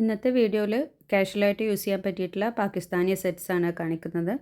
ഇന്നത്തെ വീഡിയോയിൽ കാഷ്വലായിട്ട് യൂസ് ചെയ്യാൻ പറ്റിയിട്ടുള്ള പാകിസ്ഥാനി സെറ്റ്സ് ആണ് കാണിക്കുന്നത്.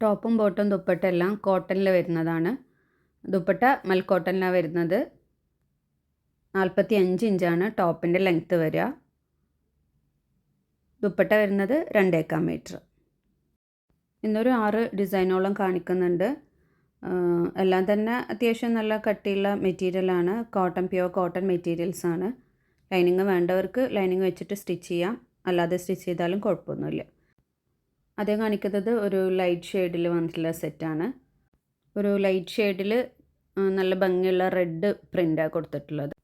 ടോപ്പും ബോട്ടും ദുപ്പട്ട എല്ലാം കോട്ടണിൽ വരുന്നതാണ്. ദുപ്പട്ട മൽ കോട്ടണിലാണ് വരുന്നത്. നാൽപ്പത്തി അഞ്ച് ഇഞ്ചാണ് ടോപ്പിന്റെ ലെങ്ത്ത് വരിക. ദുപ്പട്ട വരുന്നത് രണ്ടേക്കാം മീറ്റർ. ഇന്നൊരു ആറ് ഡിസൈനോളം കാണിക്കുന്നുണ്ട്. എല്ലാം തന്നെ അത്യാവശ്യം നല്ല കട്ടിയുള്ള മെറ്റീരിയലാണ് കോട്ടൺ പ്യുവർ കോട്ടൺ മെറ്റീരിയൽസാണ് ആണ്. ലൈനിങ് വേണ്ടവർക്ക് ലൈനിങ് വെച്ചിട്ട് സ്റ്റിച്ച് ചെയ്യാം. അല്ലാതെ സ്റ്റിച്ച് ചെയ്താലും കുഴപ്പമൊന്നുമില്ല. അതേ കാണിക്കുന്നത് ഒരു ലൈറ്റ് ഷെയ്ഡിൽ വന്നിട്ടുള്ള സെറ്റാണ്. ഒരു ലൈറ്റ് ഷെയ്ഡിൽ നല്ല ഭംഗിയുള്ള റെഡ് പ്രിന്റാണ് കൊടുത്തിട്ടുള്ളത്.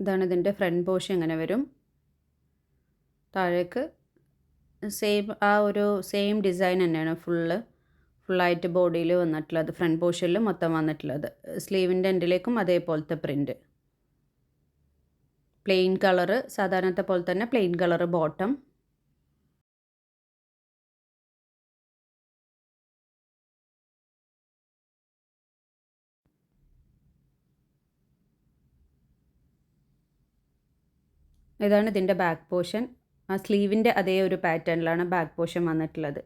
ഇതാണ് ഇതിന്റെ ഫ്രണ്ട് പോഷൻ എങ്ങനെ വരും? താഴേക്ക് സെയിം ആ ഒരു സെയിം ഡിസൈൻ തന്നെയാണ് ഫുള്ള് ഫുള്ളായിട്ട് ബോഡിയിൽ വന്നിട്ടുള്ളത്. ഫ്രണ്ട് പോർഷനിൽ മൊത്തം വന്നിട്ടുള്ളത്. സ്ലീവിന്റെ എൻഡിലേക്കും അതേപോലത്തെ പ്രിന്റ് പ്ലെയിൻ കളറ് സാധാരണത്തെ പോലെ തന്നെ പ്ലെയിൻ കളറ് ബോട്ടം ഇതാണ് ഇതിന്റെ ബാക്ക് പോർഷൻ ആ സ്ലീവിന്റെ അതേ ഒരു പാറ്റേണിലാണ് ബാക്ക് പോർഷൻ വന്നിട്ടുള്ളത്.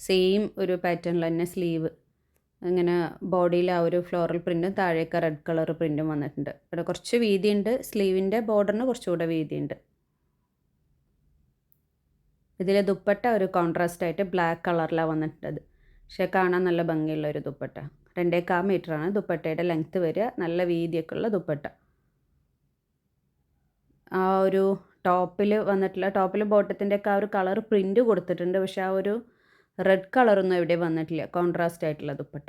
സെയിം ഒരു പാറ്റേണിൽ തന്നെ സ്ലീവ് ഇങ്ങനെ ബോഡിയിൽ ആ ഒരു ഫ്ലോറൽ പ്രിന്റും താഴേക്ക് റെഡ് കളർ പ്രിന്റും വന്നിട്ടുണ്ട്. ഇവിടെ കുറച്ച് വീതിയുണ്ട് സ്ലീവിന്റെ ബോർഡറിന് കുറച്ചുകൂടെ വീതിയുണ്ട്. ഇതിലെ ദുപ്പട്ട ഒരു കോൺട്രാസ്റ്റ് ആയിട്ട് ബ്ലാക്ക് കളറിലാണ് വന്നിട്ടുള്ളത്. പക്ഷേ കാണാൻ നല്ല ഭംഗിയുള്ള ഒരു ദുപ്പട്ട. രണ്ടേക്കാ മീറ്ററാണ് ദുപ്പട്ടയുടെ ലെങ്ത്ത് വരിക നല്ല വീതിയൊക്കെ ഉള്ള ദുപ്പട്ട. ആ ഒരു ടോപ്പിൽ വന്നിട്ടുള്ള ടോപ്പിൽ ബോട്ടത്തിന്റെ ഒക്കെ ആ ഒരു കളർ പ്രിന്റ് കൊടുത്തിട്ടുണ്ട്. പക്ഷെ ആ ഒരു റെഡ് കളറൊന്നും ഇവിടെ വന്നിട്ടില്ല. കോൺട്രാസ്റ്റ് ആയിട്ടുള്ള ദുപ്പട്ട.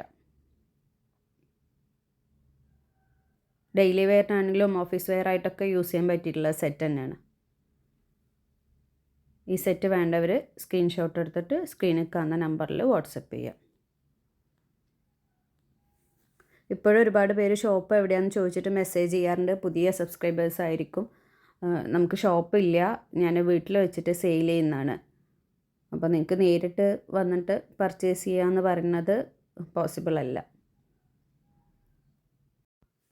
ഡെയിലി വെയറിനാണെങ്കിലും ഓഫീസ് വെയർ ആയിട്ടൊക്കെ യൂസ് ചെയ്യാൻ പറ്റിയിട്ടുള്ള സെറ്റ് തന്നെയാണ്. ഈ സെറ്റ് വേണ്ടവർ സ്ക്രീൻഷോട്ട് എടുത്തിട്ട് സ്ക്രീനിൽ കാണുന്ന നമ്പറിൽ വാട്സപ്പ് ചെയ്യാം ഇപ്പോഴും ഒരുപാട് പേര് ഷോപ്പ് എവിടെയാണെന്ന് ചോദിച്ചിട്ട് മെസ്സേജ് ചെയ്യാറുണ്ട്. പുതിയ സബ്സ്ക്രൈബേഴ്സ് ആയിരിക്കും. നമുക്ക് ഷോപ്പില്ല. ഞാൻ വീട്ടിൽ വെച്ചിട്ട് സെയിൽ ചെയ്യുന്നതാണ്. അപ്പോൾ നിങ്ങൾക്ക് നേരിട്ട് വന്നിട്ട് പർച്ചേസ് ചെയ്യാമെന്ന് പറയുന്നത് പോസിബിൾ അല്ല.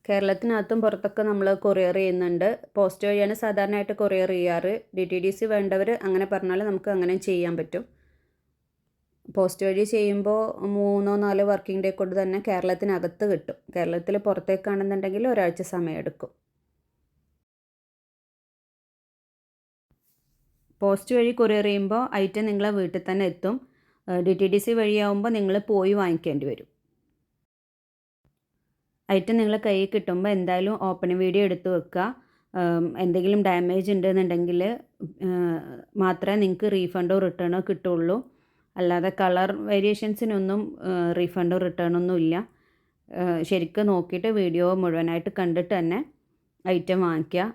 കേരളത്തിനകത്തും പുറത്തൊക്കെ നമ്മൾ കൊറിയർ ചെയ്യുന്നുണ്ട്. പോസ്റ്റ് വഴിയാണ് സാധാരണയായിട്ട് കൊറിയർ ചെയ്യാറ്. ഡി ടി ഡി സി വേണ്ടവർ അങ്ങനെ പറഞ്ഞാൽ നമുക്ക് അങ്ങനെ ചെയ്യാൻ പറ്റും. പോസ്റ്റ് വഴി ചെയ്യുമ്പോൾ മൂന്നോ നാലോ വർക്കിംഗ് ഡേ കൊണ്ട് തന്നെ കേരളത്തിനകത്ത് കിട്ടും. കേരളത്തിൽ പുറത്തേക്കാണെന്നുണ്ടെങ്കിൽ ഒരാഴ്ച സമയമെടുക്കും പോസ്റ്റ് വഴി കൊറിയർ ചെയ്യുമ്പോൾ ഐറ്റം നിങ്ങളെ വീട്ടിൽ തന്നെ എത്തും. ഡി ടി ഡി സി വഴിയാവുമ്പോൾ നിങ്ങൾ പോയി വാങ്ങിക്കേണ്ടി വരും. ഐറ്റം നിങ്ങളെ കയ്യിൽ കിട്ടുമ്പോൾ എന്തായാലും ഓപ്പൺ വീഡിയോ എടുത്ത് വെക്കുക. എന്തെങ്കിലും ഡാമേജ് ഉണ്ടെന്നുണ്ടെങ്കിൽ മാത്രമേ നിങ്ങൾക്ക് റീഫണ്ടോ റിട്ടേണോ കിട്ടുള്ളൂ. അല്ലാതെ കളർ വേരിയേഷൻസിനൊന്നും റീഫണ്ടോ റിട്ടേണോ ഒന്നും ഇല്ല. ശരിക്കും നോക്കിയിട്ട് വീഡിയോ മുഴുവനായിട്ട് കണ്ടിട്ട് തന്നെ ഐറ്റം വാങ്ങിക്കുക.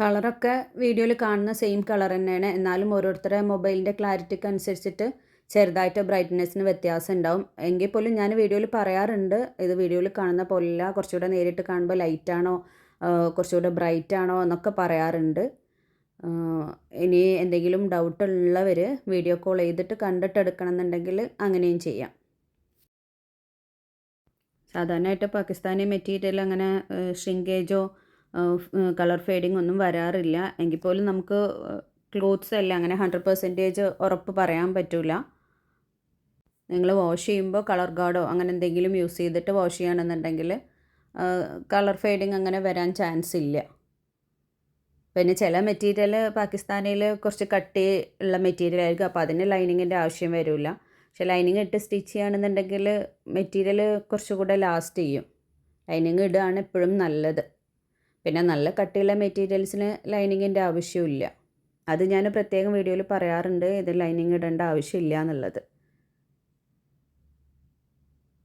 കളറൊക്കെ വീഡിയോയിൽ കാണുന്ന സെയിം കളർ തന്നെയാണ്. എന്നാലും ഓരോരുത്തരുടെ മൊബൈലിന്റെ ക്ലാരിറ്റിക്ക് അനുസരിച്ചിട്ട് ചെറുതായിട്ട് ബ്രൈറ്റ്നെസ്സിന് വ്യത്യാസം ഉണ്ടാവും. എങ്കിൽ പോലും ഞാൻ വീഡിയോയിൽ പറയാറുണ്ട്. ഇത് വീഡിയോയിൽ കാണുന്ന പോലെയല്ല. കുറച്ചുകൂടെ നേരിട്ട് കാണുമ്പോൾ ലൈറ്റാണോ കുറച്ചുകൂടെ ബ്രൈറ്റ് ആണോ എന്നൊക്കെ പറയാറുണ്ട്. ഇനി എന്തെങ്കിലും ഡൗട്ട് ഉള്ളവർ വീഡിയോ കോൾ ചെയ്തിട്ട് കണ്ടിട്ടെടുക്കണം എന്നുണ്ടെങ്കിൽ അങ്ങനെയും ചെയ്യാം. സാധാരണയായിട്ട് പാകിസ്ഥാനി മെറ്റീരിയൽ അങ്ങനെ ഷ്രിങ്കേജോ കളർ ഫെയ്ഡിങ് ഒന്നും വരാറില്ല. എങ്കിൽ പോലും നമുക്ക് ക്ലോത്ത്സ് എല്ലാം അങ്ങനെ ഹൺഡ്രഡ് പെർസെന്റേജ് ഉറപ്പ് പറയാൻ പറ്റില്ല നിങ്ങൾ വാഷ് ചെയ്യുമ്പോൾ കളർ ഗാർഡോ അങ്ങനെ എന്തെങ്കിലും യൂസ് ചെയ്തിട്ട് വാഷ് ചെയ്യുകയാണെന്നുണ്ടെങ്കിൽ കളർ ഫെയ്ഡിങ് അങ്ങനെ വരാൻ ചാൻസ് ഇല്ല. പിന്നെ ചില മെറ്റീരിയൽ പാകിസ്ഥാനിൽ കുറച്ച് കട്ടി ഉള്ള മെറ്റീരിയൽ ആയിരിക്കും. അപ്പോൾ അതിന് ലൈനിങ്ങിന്റെ ആവശ്യം വരില്ല പക്ഷെ ലൈനിങ് ഇട്ട് സ്റ്റിച്ച് ചെയ്യുകയാണെന്നുണ്ടെങ്കിൽ മെറ്റീരിയൽ കുറച്ചുകൂടെ ലാസ്റ്റ് ചെയ്യും. ലൈനിങ് ഇടുകയാണ് എപ്പോഴും നല്ലത്. പിന്നെ നല്ല കട്ടിയുള്ള മെറ്റീരിയൽസിന് ലൈനിങ്ങിന്റെ ആവശ്യമില്ല. അത് ഞാൻ പ്രത്യേകം വീഡിയോയിൽ പറയാറുണ്ട്. ഇത് ലൈനിങ് ഇടേണ്ട ആവശ്യമില്ല എന്നുള്ളത്.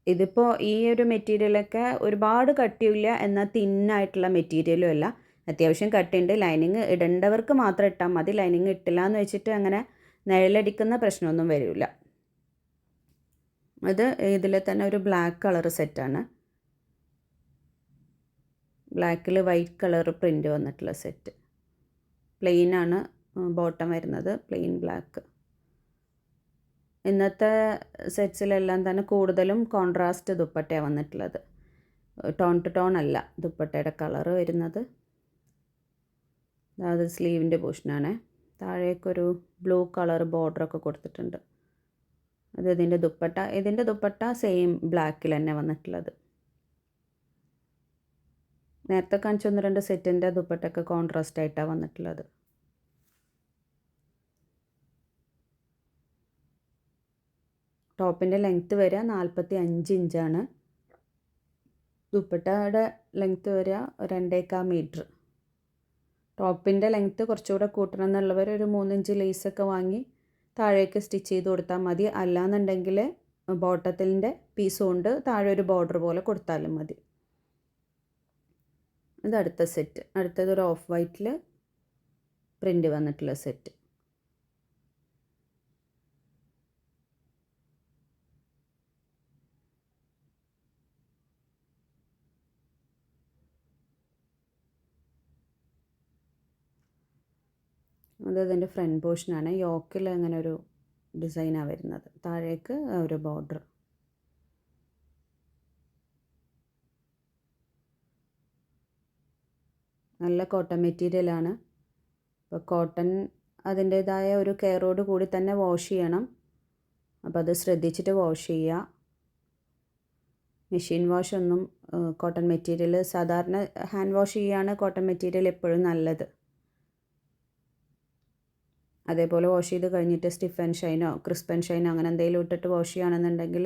ഇതിപ്പോൾ ഈ ഒരു മെറ്റീരിയലൊക്കെ ഒരുപാട് കട്ടിയില്ല എന്നാൽ തിന്നായിട്ടുള്ള മെറ്റീരിയലും അല്ല. അത്യാവശ്യം കട്ടിയുണ്ട്. ലൈനിങ് ഇടേണ്ടവർക്ക് മാത്രം ഇട്ടാൽ മതി. ലൈനിങ് ഇട്ടില്ല എന്ന് വെച്ചിട്ട് അങ്ങനെ നിഴലടിക്കുന്ന പ്രശ്നമൊന്നും വരില്ല. ഇത് ഇതിൽ തന്നെ ഒരു ബ്ലാക്ക് കളർ സെറ്റാണ്. ബ്ലാക്കിൽ വൈറ്റ് കളർ പ്രിന്റ് വന്നിട്ടുള്ള സെറ്റ്. പ്ലെയിൻ ആണ് ബോട്ടം വരുന്നത് പ്ലെയിൻ ബ്ലാക്ക്. ഇന്നത്തെ സെറ്റ്സിലെല്ലാം തന്നെ കൂടുതലും കോൺട്രാസ്റ്റ് ദുപ്പട്ടയാണ് വന്നിട്ടുള്ളത്. ടോൺ ടു ടോൺ അല്ല ദുപ്പട്ടയുടെ കളർ വരുന്നത്. അത് സ്ലീവിന്റെ പോർഷനാണ്. താഴേക്കൊരു ബ്ലൂ കളർ ബോർഡറൊക്കെ കൊടുത്തിട്ടുണ്ട്. അത് ഇതിന്റെ ദുപ്പട്ട ഇതിന്റെ ദുപ്പട്ട സെയിം ബ്ലാക്കിൽ തന്നെ വന്നിട്ടുള്ളത്. നേരത്തെ കാണിച്ച ഒന്ന് രണ്ട് സെറ്റിന്റെ ദുപ്പട്ടൊക്കെ കോൺട്രാസ്റ്റ് ആയിട്ടാണ് വന്നിട്ടുള്ളത്. ടോപ്പിന്റെ ലെങ്ത്ത് വരിക നാൽപ്പത്തി അഞ്ച് ഇഞ്ചാണ് ദുപ്പട്ടയുടെ ലെങ്ത്ത് വരിക രണ്ടേക്കാ മീറ്റർ ടോപ്പിന്റെ ലെങ്ത്ത് കുറച്ചുകൂടെ കൂട്ടണം എന്നുള്ളവർ ഒരു മൂന്നിഞ്ച് ലേസൊക്കെ വാങ്ങി താഴേക്ക് സ്റ്റിച്ച് ചെയ്ത് കൊടുത്താൽ മതി. അല്ലാന്നുണ്ടെങ്കിൽ ബോട്ടത്തിന്റെ പീസ് കൊണ്ട് താഴെ ഒരു ബോർഡർ പോലെ കൊടുത്താലും മതി. ഇത് അടുത്ത സെറ്റ് അടുത്തത് ഒരു ഓഫ് വൈറ്റിൽ പ്രിന്റ് വന്നിട്ടുള്ള സെറ്റ് അത് അതിന്റെ ഫ്രണ്ട് പോർഷനാണ് യോക്കിൽ അങ്ങനെ ഒരു ഡിസൈനാണ് വരുന്നത്. താഴേക്ക് ഒരു ബോർഡർ നല്ല കോട്ടൺ മെറ്റീരിയലാണ് അപ്പോൾ കോട്ടൺ അതിന്റേതായ ഒരു കെയറോട് കൂടി തന്നെ വാഷ് ചെയ്യണം. അപ്പോൾ അത് ശ്രദ്ധിച്ചിട്ട് വാഷ് ചെയ്യുക മെഷീൻ വാഷ് ഒന്നും കോട്ടൺ മെറ്റീരിയൽ സാധാരണ ഹാൻഡ് വാഷ് ചെയ്യുകയാണ് കോട്ടൺ മെറ്റീരിയൽ എപ്പോഴും നല്ലത്. അതേപോലെ വാഷ് ചെയ്ത് കഴിഞ്ഞിട്ട് സ്റ്റിഫ് ആൻഡ് ഷൈനോ ക്രിസ്പ് ആൻഡ് ഷൈനോ അങ്ങനെ എന്തെങ്കിലും ഇട്ടിട്ട് വാഷ് ചെയ്യുകയാണെന്നുണ്ടെങ്കിൽ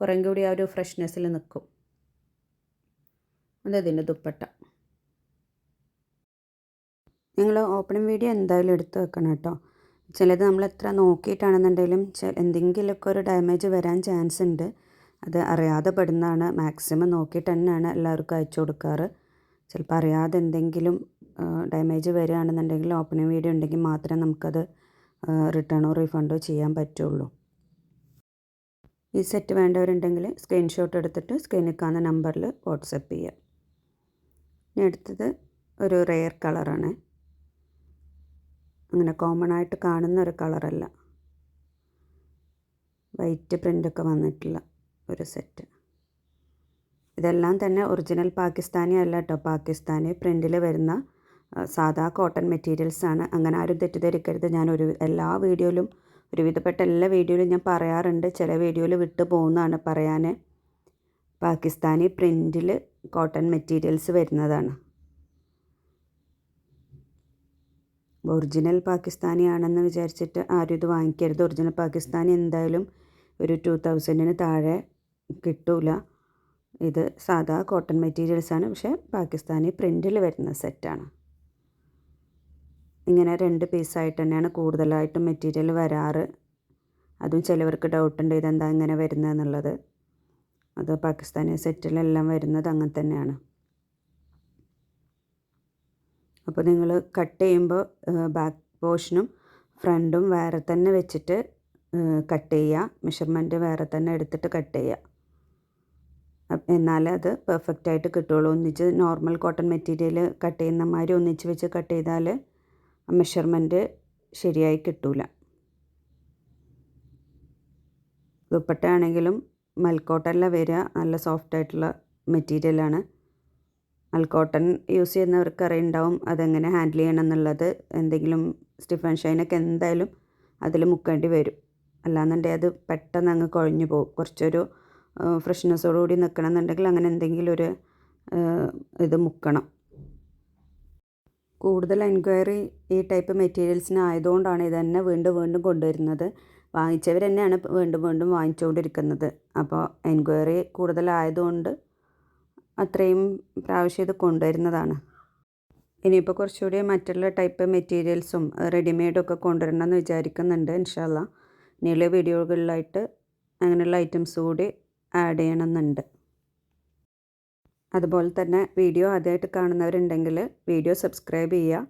കുറേ കൂടി ആ ഒരു ഫ്രഷ്നെസ്സിൽ നിൽക്കും അതതിന്റെ ദുപ്പട്ട. നിങ്ങൾ ഓപ്പണിംഗ് വീഡിയോ എന്തായാലും എടുത്ത് വെക്കണം കേട്ടോ. ചിലത് നമ്മൾ എത്ര നോക്കിയിട്ടാണെന്നുണ്ടെങ്കിലും എന്തെങ്കിലുമൊക്കെ ഒരു ഡാമേജ് വരാൻ ചാൻസ് ഉണ്ട്. അത് അറിയാതെ പെടുന്നതാണ്. മാക്സിമം നോക്കിയിട്ട് തന്നെയാണ് എല്ലാവർക്കും അയച്ചു കൊടുക്കാറ്. ചിലപ്പോൾ അറിയാതെ എന്തെങ്കിലും ഡാമേജ് വരികയാണെന്നുണ്ടെങ്കിൽ ഓപ്പണിംഗ് വീഡിയോ ഉണ്ടെങ്കിൽ മാത്രമേ നമുക്കത് റിട്ടേണോ റീഫണ്ടോ ചെയ്യാൻ പറ്റുള്ളൂ. ഈ സെറ്റ് വേണ്ടവരുണ്ടെങ്കിൽ സ്ക്രീൻഷോട്ട് എടുത്തിട്ട് സ്ക്രീനിൽ കാണുന്ന നമ്പറിൽ വാട്സപ്പ് ചെയ്യുക ഇനി അടുത്തത് ഒരു റെയർ കളറാണ് അങ്ങനെ കോമൺ ആയിട്ട് കാണുന്ന ഒരു കളറല്ല വൈറ്റ് പ്രിന്റൊക്കെ വന്നിട്ടുള്ള ഒരു സെറ്റ് ഇതെല്ലാം തന്നെ ഒറിജിനൽ പാകിസ്ഥാനി അല്ല കേട്ടോ പാകിസ്ഥാനി പ്രിന്റിൽ വരുന്ന സാധാ കോട്ടൺ മെറ്റീരിയൽസ് ആണ്. അങ്ങനെ ആരും തെറ്റിദ്ധരിക്കരുത്. ഞാൻ ഒരു എല്ലാ വീഡിയോയിലും ഒരുവിധപ്പെട്ട എല്ലാ വീഡിയോയിലും ഞാൻ പറയാറുണ്ട്. ചില വീഡിയോയിൽ വിട്ടു പോകുന്നതാണ് പറയാൻ പാകിസ്ഥാനി പ്രിന്റിൽ കോട്ടൺ മെറ്റീരിയൽസ് വരുന്നതാണ്. ഒറിജിനൽ പാകിസ്ഥാനി ആണെന്ന് വിചാരിച്ചിട്ട് ആരും ഇത് വാങ്ങിക്കരുത്. ഒറിജിനൽ പാകിസ്ഥാനി എന്തായാലും ഒരു ടു തൗസൻഡിന് താഴെ കിട്ടൂല. ഇത് സാധാ കോട്ടൺ മെറ്റീരിയൽസാണ്. പക്ഷേ പാകിസ്ഥാനി പ്രിന്റിൽ വരുന്ന സെറ്റാണ്. ഇങ്ങനെ രണ്ട് പീസായിട്ട് തന്നെയാണ് കൂടുതലായിട്ടും മെറ്റീരിയൽ വരാറ്. അതും ചിലവർക്ക് ഡൗട്ടുണ്ട് ഇതെന്താ ഇങ്ങനെ വരുന്നത് എന്നുള്ളത് അത് പാകിസ്ഥാനി സെറ്റിലെല്ലാം വരുന്നത് അങ്ങനെ തന്നെയാണ്. അപ്പോൾ നിങ്ങൾ കട്ട് ചെയ്യുമ്പോൾ ബാക്ക് പോർഷനും ഫ്രണ്ടും വേറെ തന്നെ വെച്ചിട്ട് കട്ട് ചെയ്യുക മെഷർമെന്റ് വേറെ തന്നെ എടുത്തിട്ട് കട്ട് ചെയ്യുക എന്നാലേ അത് പെർഫെക്റ്റ് ആയിട്ട് കിട്ടുള്ളൂ. ഒന്നിച്ച് നോർമൽ കോട്ടൺ മെറ്റീരിയൽ കട്ട് ചെയ്യുന്ന മാതിരി ഒന്നിച്ച് വെച്ച് കട്ട് ചെയ്താൽ മെഷർമെന്റ് ശരിയായി കിട്ടൂല. ദുപ്പട്ട ആണെങ്കിലും മൽക്കോട്ടല്ല വരിക. നല്ല സോഫ്റ്റ് ആയിട്ടുള്ള മെറ്റീരിയലാണ് മൽക്കോട്ടൺ യൂസ് ചെയ്യുന്നവർക്ക് അറിയുണ്ടാവും അതെങ്ങനെ ഹാൻഡിൽ ചെയ്യണം എന്നുള്ളത് എന്തെങ്കിലും സ്റ്റിഫൻ ഷൈനൊക്കെ എന്തായാലും അതിൽ മുക്കേണ്ടി വരും. അല്ലാന്നുണ്ടെങ്കിൽ അത് പെട്ടെന്ന് അങ്ങ് കുഴഞ്ഞു പോകും. കുറച്ചൊരു ഫ്രഷ്നെസ്സോടുകൂടി നിൽക്കണം എന്നുണ്ടെങ്കിൽ അങ്ങനെ എന്തെങ്കിലും ഒരു ഇത് മുക്കണം. കൂടുതൽ എൻക്വയറി ഈ ടൈപ്പ് മെറ്റീരിയൽസിന് ആയതുകൊണ്ടാണ് ഇത് തന്നെ വീണ്ടും വീണ്ടും കൊണ്ടുവരുന്നത്. വാങ്ങിച്ചവർ തന്നെയാണ് വീണ്ടും വീണ്ടും വാങ്ങിച്ചുകൊണ്ടിരിക്കുന്നത്. അപ്പോൾ എൻക്വയറി കൂടുതലായതുകൊണ്ട് അത്രയും പ്രാവശ്യം ഇത് കൊണ്ടുവരുന്നതാണ്. ഇനിയിപ്പോൾ കുറച്ചുകൂടി മറ്റുള്ള ടൈപ്പ് മെറ്റീരിയൽസും റെഡിമെയ്ഡും ഒക്കെ കൊണ്ടുവരണമെന്ന് വിചാരിക്കുന്നുണ്ട് ഇൻഷാല്ല ഇനിയുള്ള വീഡിയോകളിലായിട്ട് അങ്ങനെയുള്ള ഐറ്റംസ് കൂടി ആഡ് ചെയ്യണമെന്നുണ്ട്. അതുപോലെ തന്നെ വീഡിയോ ആദ്യമായിട്ട് കാണുന്നവരുണ്ടെങ്കിൽ വീഡിയോ സബ്സ്ക്രൈബ് ചെയ്യുക.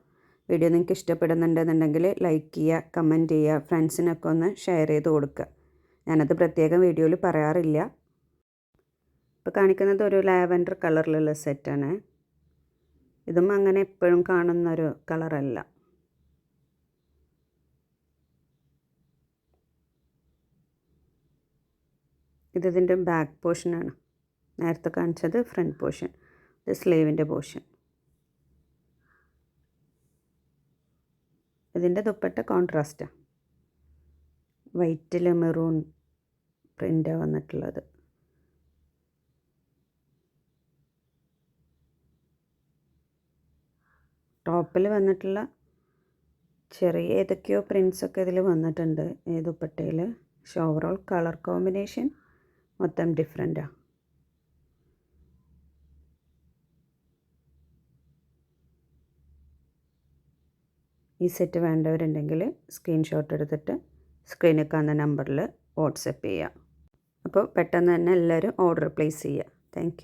വീഡിയോ നിങ്ങൾക്ക് ഇഷ്ടപ്പെടുന്നുണ്ടെന്നുണ്ടെങ്കിൽ ലൈക്ക് ചെയ്യുക കമന്റ് ചെയ്യുക ഫ്രണ്ട്സിനൊക്കെ ഒന്ന് ഷെയർ ചെയ്ത് കൊടുക്കുക. ഞാനത് പ്രത്യേകം വീഡിയോയിൽ പറയാറില്ല. ഇപ്പോൾ കാണിക്കുന്നത് ഒരു ലാവൻഡർ കളറിലുള്ള സെറ്റാണ്. ഇതും അങ്ങനെ എപ്പോഴും കാണുന്നൊരു കളറല്ല. ഇത് ഇതിന്റെ ബാക്ക് പോർഷനാണ് നേരത്തെ കാണിച്ചത് ഫ്രണ്ട് പോർഷൻ ഇത് സ്ലീവിന്റെ പോർഷൻ ഇതിന്റെ ദുപ്പട്ട കോൺട്രാസ്റ്റാണ് വൈറ്റിൽ മെറൂൺ പ്രിന്റാണ് വന്നിട്ടുള്ളത്. ടോപ്പിൽ വന്നിട്ടുള്ള ചെറിയ ഏതൊക്കെയോ പ്രിൻസൊക്കെ ഇതിൽ വന്നിട്ടുണ്ട്. ഈ ദുപ്പട്ടയിൽ പക്ഷെ ഓവറോൾ കളർ കോമ്പിനേഷൻ മൊത്തം ഡിഫറെന്റാണ് ഈ സെറ്റ് വേണ്ടവരുണ്ടെങ്കിൽ സ്ക്രീൻഷോട്ട് എടുത്തിട്ട് സ്ക്രീനിൽ കാണുന്ന നമ്പറിൽ വാട്സപ്പ് ചെയ്യുക അപ്പോൾ പെട്ടെന്ന് തന്നെ എല്ലാവരും ഓർഡർ പ്ലേസ് ചെയ്യുക താങ്ക്